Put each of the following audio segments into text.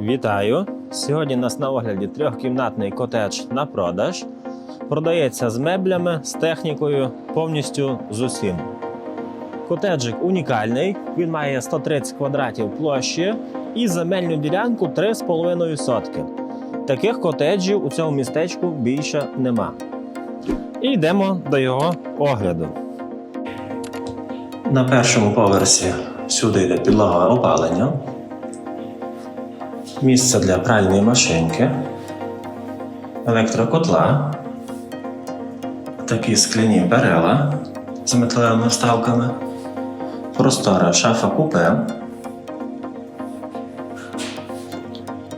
Вітаю! Сьогодні у нас на огляді трьохкімнатний котедж на продаж. Продається з меблями, з технікою, повністю з усім. Котеджик унікальний. Він має 130 квадратів площі і земельну ділянку 3,5 сотки. Таких котеджів у цьому містечку більше нема. І йдемо до його огляду. На першому поверсі всюди йде підлога опалення місце для пральної машинки, електрокотла, такі скляні перила з металевими вставками, простора шафа купе.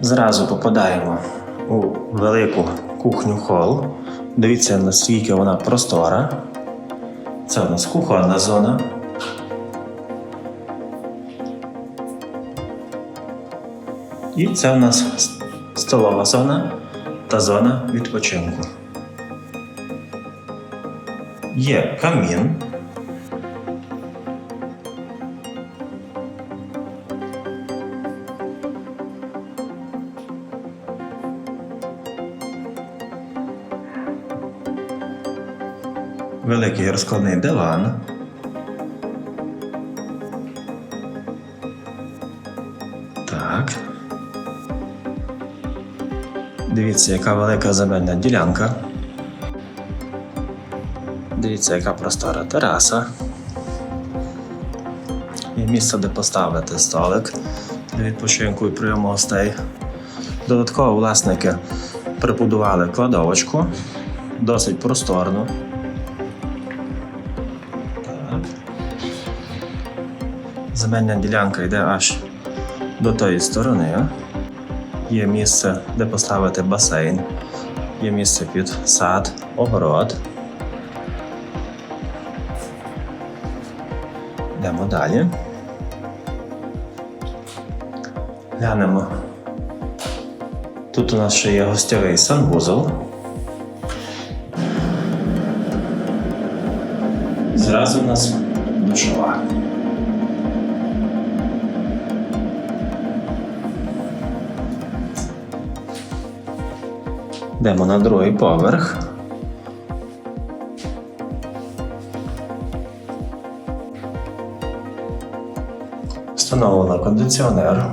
Зразу попадаємо у велику кухню хол. Дивіться, наскільки вона простора. Це у нас кухонна зона. І це у нас столова зона та зона відпочинку. Є камін. Великий розкладний диван. Так. Дивіться, яка велика земельна ділянка. Дивіться, яка простора тераса. Є місце, де поставити столик для відпочинку і прийому гостей. Додатково власники прибудували кладовочку, досить просторну. Земельна ділянка йде аж до тої сторони. Є місце, де поставити басейн, є місце під сад, огород. Йдемо далі. Глянемо. Тут у нас ще є гостєвий санвузол. Зразу у нас душова. Йдемо на другий поверх. Встановлено кондиціонер.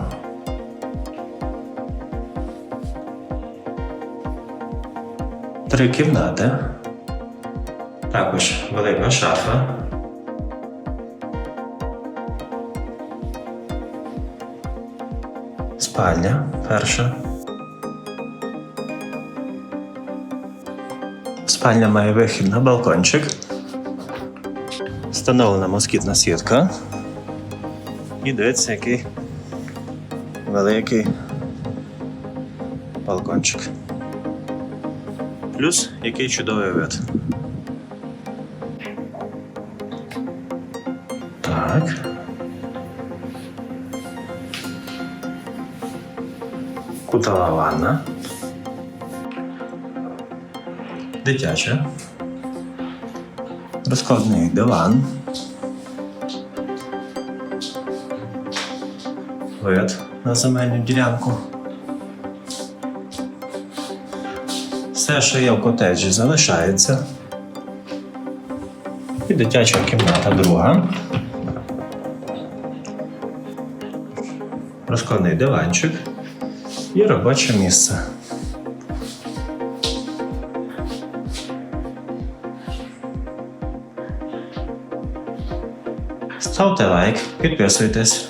Три кімнати. Також велика шафа. Спальня перша. Спальня має вихід на балкончик. Встановлена москітна сітка. І дивіться, який великий балкончик. Плюс який чудовий вид. Так. Кутова ванна. Дитяча. Розкладний диван. Вид на земельну ділянку. Все, що є в котеджі, залишається. І дитяча кімната друга. Розкладний диванчик і робоче місце. Ставте лайк, підписуйтесь.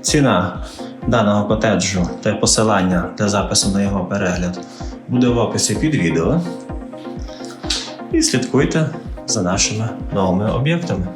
Ціна даного котеджу та посилання для запису на його перегляд буде в описі під відео. І слідкуйте за нашими новими об'єктами.